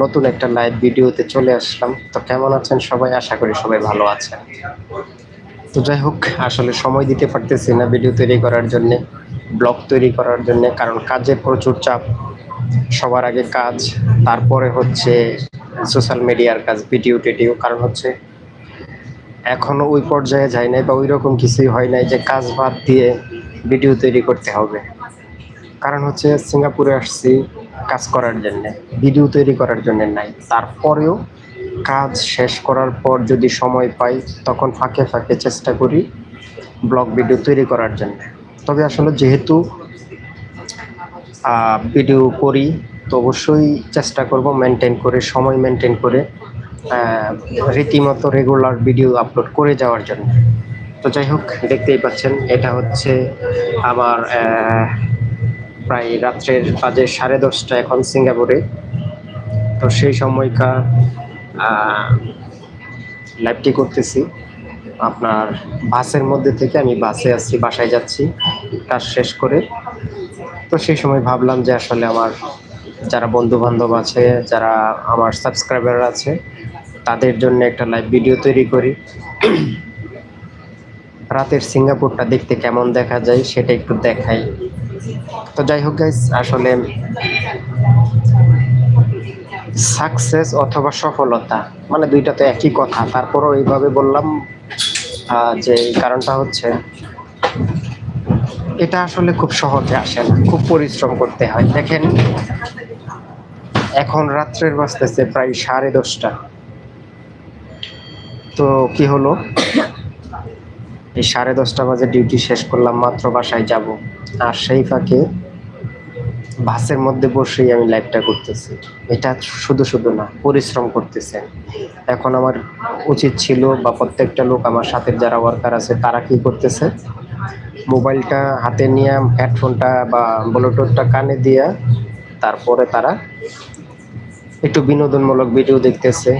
নতুন একটা লাইভ ভিডিওতে চলে আসলাম। তো কেমন আছেন সবাই? আশা করি সবাই ভালো আছেন। তো যাই হোক, আসলে সময় দিতে পারতেছি না ভিডিও তৈরি করার জন্য ব্লগ তৈরি করার জন্য, কারণ কাজের প্রচুর চাপ। সবার আগে কাজ, তারপরে হচ্ছে সোশ্যাল মিডিয়ার কাজ ভিডিও টিডিও, কারণ হচ্ছে এখনও ওই পর্যায়ে যায় নাই বা ওই রকম কিছুই হয় নাই যে কাজ বাদ দিয়ে ভিডিও তৈরি করতে হবে। কারণ হচ্ছে সিঙ্গাপুরে আসছি কাজ করার জন্য, ভিডিও তৈরি করার জন্য নাই। তারপরেও কাজ শেষ করার পর যদি সময় পাই, তখন ফাঁকে ফাঁকে চেষ্টা করি ব্লগ ভিডিও তৈরি করার জন্য। তবে আসলে যেহেতু ভিডিও করি, তো অবশ্যই চেষ্টা করব মেনটেন করে, সময় মেনটেন করে রীতিমতো রেগুলার ভিডিও আপলোড করে যাওয়ার জন্য। তো যাই হোক, দেখতেই পাচ্ছেন, এটা হচ্ছে আমার প্রায় রাত্রের বাজে সাড়ে দশটা এখন সিঙ্গাপুরে। তো সেই সময়কার লাইভটি করতেছি। আপনার বাসের মধ্যে থেকে আমি বাসে আসছি বাসায় যাচ্ছি, কাজ শেষ করে। তো সেই সময় ভাবলাম যে আসলে আমার যারা বন্ধু বান্ধব আছে, যারা আমার সাবস্ক্রাইবার আছে, তাদের জন্য একটা লাইভ ভিডিও তৈরি করি। রাতের সিঙ্গাপুরটা দেখতে কেমন দেখা যায়, সেটা একটু দেখাই। তো যাই হোক গাইস আসলে সাকসেস অথবা সফলতা মানে দুইটা তো একই কথা। তারপরও এইভাবে বললাম যে কারণটা হচ্ছে এটা আসলে খুব সহজে আসে না, খুব পরিশ্রম করতে হয়। দেখেন, এখন রাত্রের বাজতেছে প্রায় সাড়ে দশটা। তো কি হলো? এই সাড়ে দশটা বাজে ডিউটি শেষ করলাম, মাত্র বাসায় যাব। আর সেই ফাঁকে বাসের মধ্যে বসেই আমি লাইভটা করতেছি। এটা শুধু শুধু না, পরিশ্রম করতেছেন এখন আমার উচিত ছিল বা প্রত্যেকটা লোক আমার সাথে যারা ওয়ার্কার আছে তারা কি করতেছে? মোবাইলটা হাতে নিয়ে হেডফোনটা বা ব্লুটুথটা কানে দিয়া তারপরে তারা একটু বিনোদনমূলক ভিডিও দেখতেছে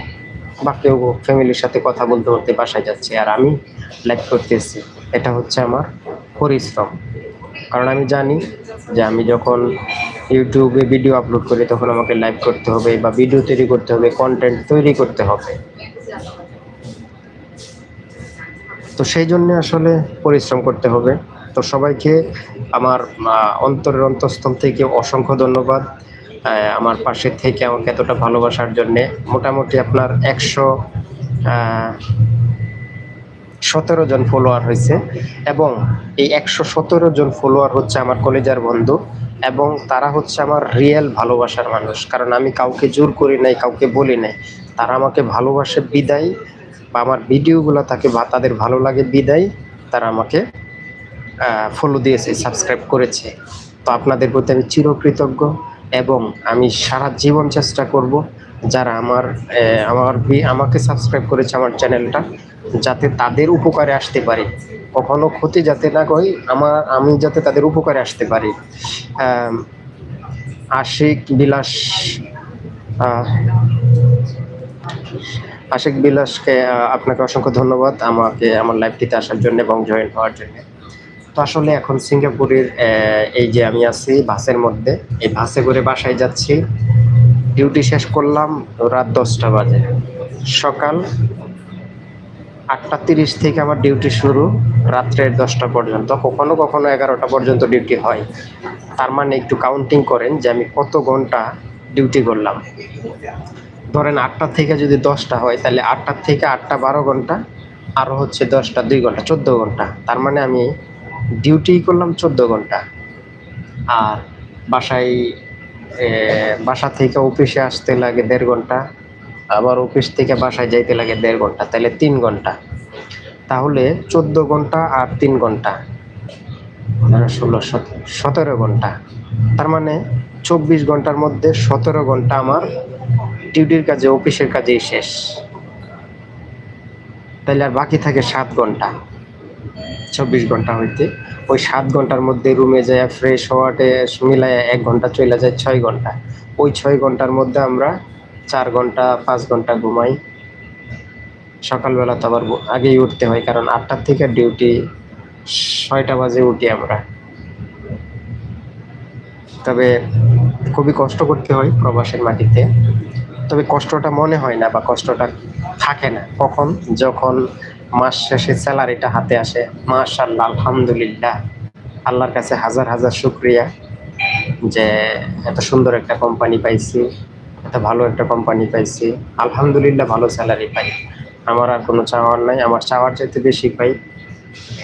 বা কেউ ফ্যামিলির সাথে কথা বলতে বলতে বাসায় যাচ্ছে। আর আমি লাইভ করতেছি। এটা হচ্ছে আমার পরিশ্রম। কারণ আমি জানি যে আমি যখন ইউটিউবে ভিডিও আপলোড করি, তখন আমাকে লাইভ করতে হবে বা ভিডিও তৈরি করতে হবে কন্টেন্ট তৈরি করতে হবে। তো সেই জন্য আসলে পরিশ্রম করতে হবে। তো সবাইকে আমার অন্তরের অন্তঃস্থল থেকে অসংখ্য ধন্যবাদ। আমার পাশে থেকে আমাকে এতটা ভালোবাসার জন্যে। মোটামুটি আপনার একশো সতেরো জন ফলোয়ার হয়েছে এবং এই একশো সতেরো জন ফলোয়ার হচ্ছে আমার কলেজার বন্ধু এবং তারা হচ্ছে আমার রিয়েল ভালোবাসার মানুষ। কারণ আমি কাউকে জোর করি নাই, কাউকে বলি নাই। তারা আমাকে ভালোবাসে বিদায় বা আমার ভিডিওগুলো তাকে বা তাদের ভালো লাগে বিদায় তারা আমাকে ফলো দিয়েছে সাবস্ক্রাইব করেছে। তো আপনাদের প্রতি আমি চিরকৃতজ্ঞ এবং আমি সারা জীবন চেষ্টা করব যারা আমার আমার আমাকে সাবস্ক্রাইব করেছে আমার চ্যানেলটা যাতে তাদের উপকারে আসতে পারি। কখনো ক্ষতি যাতে না করি আমার আমি যাতে তাদের উপকারে আসতে পারি। আশিক বিলাস আশিক বিলাসকে আপনাকে অসংখ্য ধন্যবাদ আমাকে, আমার লাইভটিতে আসার জন্য এবং জয়েন হওয়ার জন্য। তো আসলে এখন সিঙ্গাপুরের এই যে আমি আছি বাসের মধ্যে, এই বাসে করে বাসায় যাচ্ছি। ডিউটি শেষ করলাম রাত দশটা বাজে। সকাল আটটা তিরিশ থেকে আমার ডিউটি শুরু রাত্রের দশটা পর্যন্ত। কখনো কখনো এগারোটা পর্যন্ত ডিউটি হয়। তার মানে একটু কাউন্টিং করেন যে আমি কত ঘণ্টা ডিউটি করলাম। ধরেন আটটা থেকে যদি দশটা হয়, তাহলে আটটার থেকে আটটা বারো ঘণ্টা আরও হচ্ছে দশটা দুই ঘণ্টা, চোদ্দ ঘণ্টা। তার মানে আমি ডিউটি করলাম চোদ্দ ঘণ্টা। আর বাসায় বাসা থেকে অফিসে আসতে লাগে দেড় ঘণ্টা। আবার অফিস থেকে বাসায় যাইতে লাগে দেড় ঘণ্টা তাহলে তিন ঘণ্টা। তাহলে চোদ্দ ঘণ্টা আর তিন ঘণ্টা। মানে ষোলো সতেরো ঘণ্টা। তার মানে চব্বিশ ঘণ্টার মধ্যে সতেরো ঘণ্টা আমার ডিউটির কাজে, অফিসের কাজেই শেষ। তাহলে আর বাকি থাকে সাত ঘণ্টা। চব্বিশ ঘণ্টা হইতে ওই সাত ঘণ্টার মধ্যে রুমে যায় ফ্রেশ হওয়াতে মিলায় এক ঘণ্টা চলে যায় ছয় ঘণ্টা। ওই ছয় ঘণ্টার মধ্যে আমরা চার ঘণ্টা, পাঁচ ঘণ্টা ঘুমাই। সকালবেলা তো আবার আগেই উঠতে হয়, কারণ আটটার থেকে ডিউটি ছয়টা বাজে উঠি আমরা। তবে খুবই কষ্ট করতে হয় প্রবাসের মাটিতে। তবে কষ্টটা মনে হয় না বা কষ্টটা থাকে না। কখন? যখন মাস শেষে স্যালারিটা হাতে আসে। মাস মাশাল্লাহ আলহামদুলিল্লাহ। আল্লাহর কাছে হাজার হাজার শুক্রিয়া যে এত সুন্দর একটা কোম্পানি পাইছি। এত ভালো একটা কোম্পানি পাইছি। আলহামদুলিল্লাহ ভালো স্যালারি পাই। আমার আর কোনো চাওয়ার নাই, আমার চাওয়ার চাইতে বেশি পাই।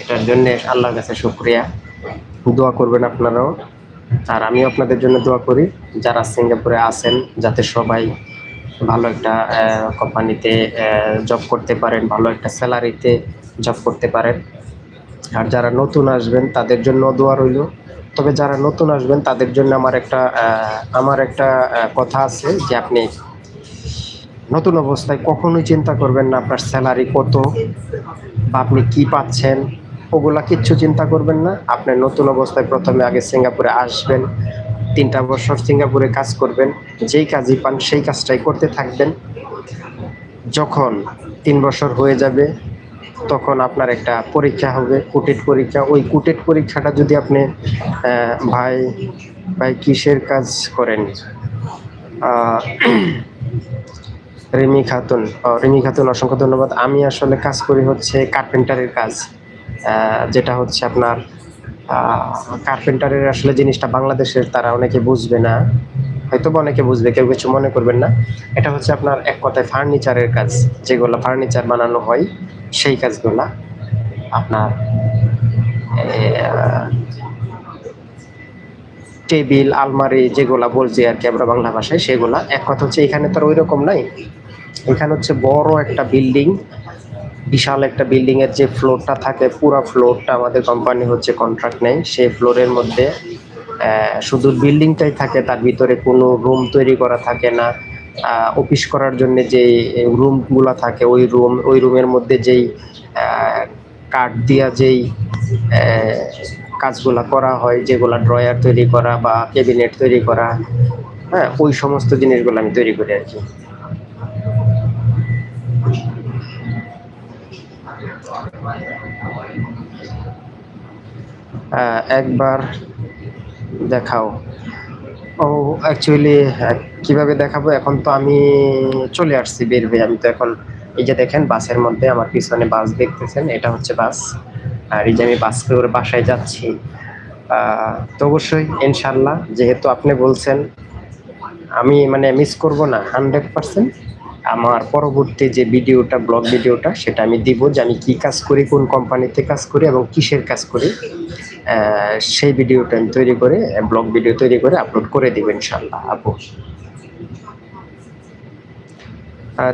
এটার জন্য আল্লাহর কাছে শুক্রিয়া। দোয়া করবেন আপনারাও। আর আমিও আপনাদের জন্য দোয়া করি, যারা সিঙ্গাপুরে আছেন, যাতে সবাই ভালো একটা কোম্পানিতে জব করতে পারেন, ভালো একটা স্যালারিতে জব করতে পারেন। আর যারা নতুন আসবেন, তাদের জন্য দোয়া রইল। তবে যারা নতুন আসবেন, তাদের জন্য আমার একটা আমার একটা কথা আছে যে আপনি নতুন অবস্থায় কখনোই চিন্তা করবেন না আপনার স্যালারি কত বা আপনি কি পাচ্ছেন। ওগুলা কিচ্ছু চিন্তা করবেন না। আপনি নতুন অবস্থায় প্রথমে আগে সিঙ্গাপুরে আসবেন, তিনটা বছর সিঙ্গাপুরে কাজ করবেন, যেই কাজই পান সেই কাজটাই করতে থাকবেন। যখন তিন বছর হয়ে যাবে তখন আপনার একটা পরীক্ষা হবে, কুটেট পরীক্ষা। ওই কুটেট পরীক্ষাটা যদি আপনি ভাই ভাই কিসের কাজ করেন? রিমি খাতুন। রিমি খাতুন, অসংখ্য ধন্যবাদ। আমি আসলে কাজ করি হচ্ছে কার্পেন্টারের কাজ যেটা হচ্ছে আপনার কার্পেন্টারের আসলে জিনিসটা বাংলাদেশের তারা অনেকে বুঝবে না। হয়তো অনেকে বুঝবে, কেউ কিছু মনে করবেন না। এটা হচ্ছে আপনার এক কথায় ফার্নিচারের কাজ, যেগুলো ফার্নিচার বানানো হয়। সেই কাজগুলা আপনার টেবিল, আলমারি যেগুলা বলছি আর কি আমরা বাংলা ভাষায়, সেগুলা এক কথা হচ্ছে এখানে তো ওই রকম নাই। এখানে হচ্ছে বড় একটা বিল্ডিং, বিশাল একটা বিল্ডিং এর যে ফ্লোরটা থাকে, পুরো ফ্লোরটা আমাদের কোম্পানি হচ্ছে কন্ট্রাক্ট নেই সেই ফ্লোরের মধ্যে শুধু বিল্ডিংটাই থাকে, তার ভিতরে কোনো রুম তৈরি করা থাকে না। অফিস করার জন্য যে রুমগুলো থাকে, ওই রুম ওই রুমের মধ্যে যেই কাঠ দিয়া যেই কাজগুলা করা হয়, যেগুলা ড্রয়ার তৈরি করা বা ক্যাবিনেট তৈরি করা হ্যাঁ ওই সমস্ত জিনিসগুলো আমি তৈরি করি আর কি। একবার দেখাও। ও অ্যাকচুয়ালি কীভাবে দেখাবো? এখন তো আমি চলে আসছি বের হয়ে। আমি তো এখন এই যে দেখেন, বাসের মধ্যে আমার পিছনে বাস দেখতেছেন, এটা হচ্ছে বাস। আর এই যে আমি বাস করে বাসায় যাচ্ছি তো অবশ্যই ইনশাল্লাহ যেহেতু আপনি বলছেন, আমি মানে মিস করব না হান্ড্রেড পার্সেন্ট আমার পরবর্তী যে ভিডিওটা ব্লগ ভিডিওটা, সেটা আমি দিব যে আমি কী কাজ করি, কোন কোম্পানিতে কাজ করি এবং কিসের কাজ করি। সেই ভিডিওটা আমি তৈরি করে, ব্লগ ভিডিও তৈরি করে আপলোড করে দিব ইনশাল্লাহ আপু।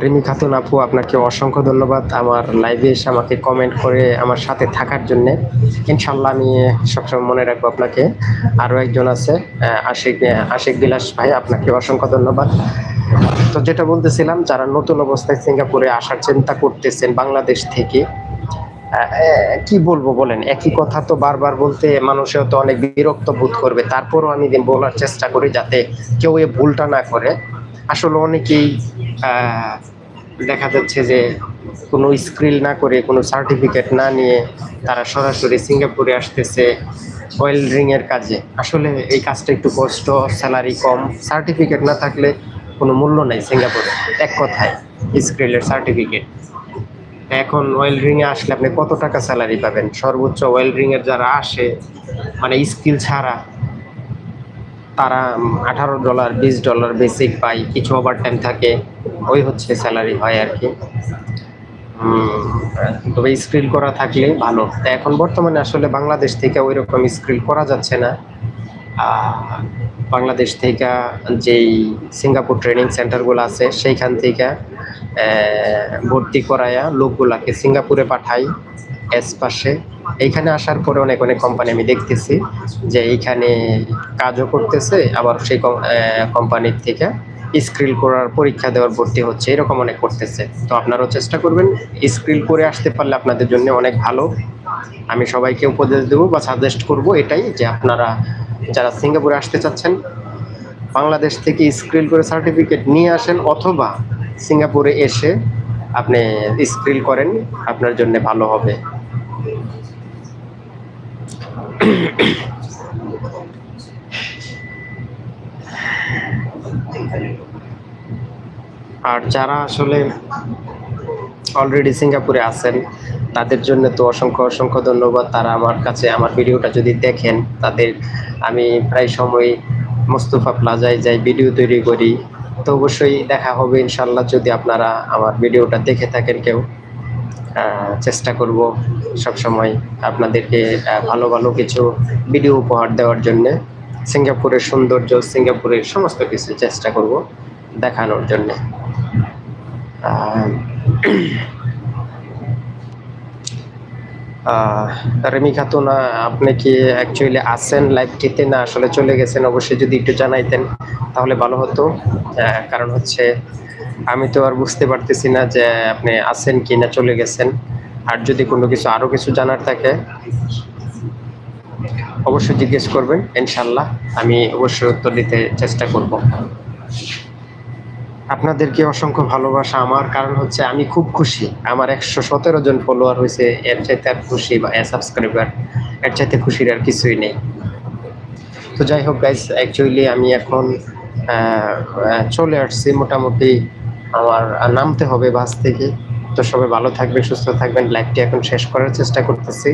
রিমি খাতুন, আপু, আপনাকে অসংখ্য ধন্যবাদ আমার লাইভে এসে আমাকে কমেন্ট করে আমার সাথে থাকার জন্যে। ইনশাল্লাহ আমি সবসময় মনে রাখব আপনাকে। আরও একজন আছে আশিক আশিক বিলাস ভাই, আপনাকে অসংখ্য ধন্যবাদ। তো যেটা বলতেছিলাম, যারা নতুন অবস্থায় সিঙ্গাপুরে আসার চিন্তা করতেছেন বাংলাদেশ থেকে কি বলব বলেন? একই কথা তো বারবার বলতে মানুষেও তো অনেক বিরক্ত বোধ করবে। তারপরও আমি বলার চেষ্টা করি যাতে কেউ এ ভুলটা না করে। আসলে অনেকেই দেখা যাচ্ছে যে কোনো স্কিল না করে, কোনো সার্টিফিকেট না নিয়ে তারা সরাসরি সিঙ্গাপুরে আসতেছে ওয়েল্ডিং এর কাজে। আসলে এই কাজটা একটু কষ্ট, স্যালারি কম। সার্টিফিকেট না থাকলে কোনো মূল্য নাই সিঙ্গাপুরে, এক কথায় স্কিলের সার্টিফিকেট। এখন ওয়েল্ডিং এ আসলে আপনি কত টাকা স্যালারি পাবেন? সর্বোচ্চ ওয়েল্ডিং এর যারা আসে মানে স্কিল ছাড়া, তারা আঠারো ডলার বিশ ডলার বেসিক পায়, কিছু ওভার টাইম থাকে, ওই হচ্ছে স্যালারি হয় আর কি। তবে স্ক্রিল করা থাকলে ভালো। তা এখন বর্তমানে আসলে বাংলাদেশ থেকে ওই রকম স্ক্রিল করা যাচ্ছে না। বাংলাদেশ থেকে যেই সিঙ্গাপুর ট্রেনিং সেন্টারগুলো আছে, সেইখান থেকে ভর্তি করায়া লোকগুলাকে সিঙ্গাপুরে পাঠাই এস পাশে। এইখানে আসার পরে অনেক অনেক কোম্পানি আমি দেখতেছি যে এইখানে কাজও করতেছে, আবার সেই কোম্পানির থেকে স্ক্রিল করার পরীক্ষা দেওয়ার ভর্তি হচ্ছে, এরকম অনেক করতেছে। তো আপনারাও চেষ্টা করবেন, স্ক্রিল করে আসতে পারলে আপনাদের জন্য অনেক ভালো। আমি সবাইকে উপদেশ দেবো বা সাজেস্ট করব এটাই যে আপনারা যারা সিঙ্গাপুরে আসতে চাচ্ছেন, বাংলাদেশ থেকে স্ক্রিল করে সার্টিফিকেট নিয়ে আসেন অথবা সিঙ্গাপুরে এসে আপনি স্ক্রিল করেন, আপনার জন্য ভালো হবে। আর যারা আসলে অলরেডি সিঙ্গাপুরে আছেন, তাদের জন্য তো অসংখ্য অসংখ্য ধন্যবাদ। তারা আমার কাছে আমার ভিডিওটা যদি দেখেন, তাদের আমি প্রায় সময় মোস্তফা প্লাজায় যাই, ভিডিও তৈরি করি। তো অবশ্যই দেখা হবে ইনশাল্লাহ যদি আপনারা আমার ভিডিওটা দেখে থাকেন কেউ। চেষ্টা করব সব সময় আপনাদেরকে ভালো ভালো কিছু ভিডিও উপহার দেওয়ার জন্য। সিঙ্গাপুরের সৌন্দর্য, সিঙ্গাপুরের সমস্ত কিছু চেষ্টা করব দেখানোর জন্য। রেমি খাতুন আপনি কি অ্যাকচুয়ালি আছেন? লাইভটিতে না আসলে চলে গেছেন? অবশ্যই যদি একটু জানাইতেন তাহলে ভালো হতো। কারণ হচ্ছে আমি তো আর বুঝতে পারতেছি না যে আপনি আছেন কি না, চলে গেছেন। আর যদি কোনো কিছু, আরও কিছু জানার থাকে। অবশ্যই জিজ্ঞেস করবেন, ইনশাল্লাহ আমি অবশ্যই উত্তর দিতে চেষ্টা করব। আপনাদেরকে অসংখ্য ভালোবাসা? আমার কারণ হচ্ছে আমি খুব খুশি। আমার একশো সতেরো জন ফলোয়ার হয়েছে, এর চাইতে আর খুশি বা সাবস্ক্রাইবার এর চাইতে খুশির আর কিছুই নেই। তো যাই হোক গাইজ অ্যাকচুয়ালি আমি এখন চলে আসছি মোটামুটি আমার নামতে হবে বাস থেকে। তো সবাই ভালো থাকবেন সুস্থ থাকবেন। লাইভটি এখন শেষ করার চেষ্টা করতেছি।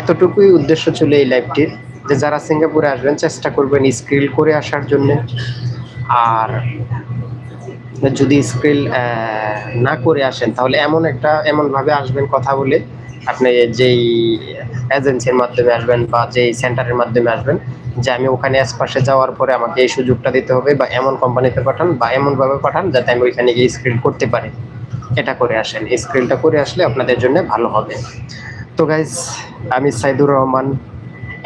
এতটুকুই উদ্দেশ্য ছিল এই লাইভটির যে যারা সিঙ্গাপুরে আসবেন, চেষ্টা করবেন স্ক্রিল করে আসার জন্য। আর যদি স্ক্রিল না করে আসেন, তাহলে এমন একটা, এমনভাবে আসবেন কথা বলে আপনি যেই এজেন্সির মাধ্যমে আসবেন বা যেই সেন্টারের মাধ্যমে আসবেন, যে আমি ওখানে আশপাশে যাওয়ার পরে আমাকে এই সুযোগটা দিতে হবে বা এমন কোম্পানিতে পাঠান বা এমনভাবে পাঠান যাতে আমি ওইখানে গিয়ে স্ক্রিল করতে পারি। এটা করে আসেন স্ক্রিলটা করে আসলে আপনাদের জন্য ভালো হবে। তো গাইজ আমি Saidur Rahman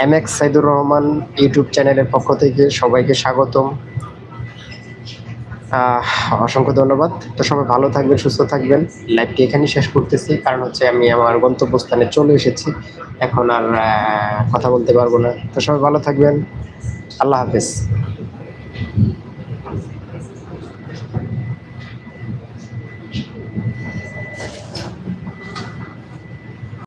M X Saidur Rahman YouTube চ্যানেলের পক্ষ থেকে সবাইকে স্বাগতম। অসংখ্য ধন্যবাদ। তো সবাই ভালো থাকবেন, সুস্থ থাকবেন। লাইভটি এখানেই শেষ করতেছি, কারণ হচ্ছে আমি আমার গন্তব্যস্থানে চলে এসেছি। এখন আর কথা বলতে পারব না। তো সবাই ভালো থাকবেন। আল্লাহ হাফেজ।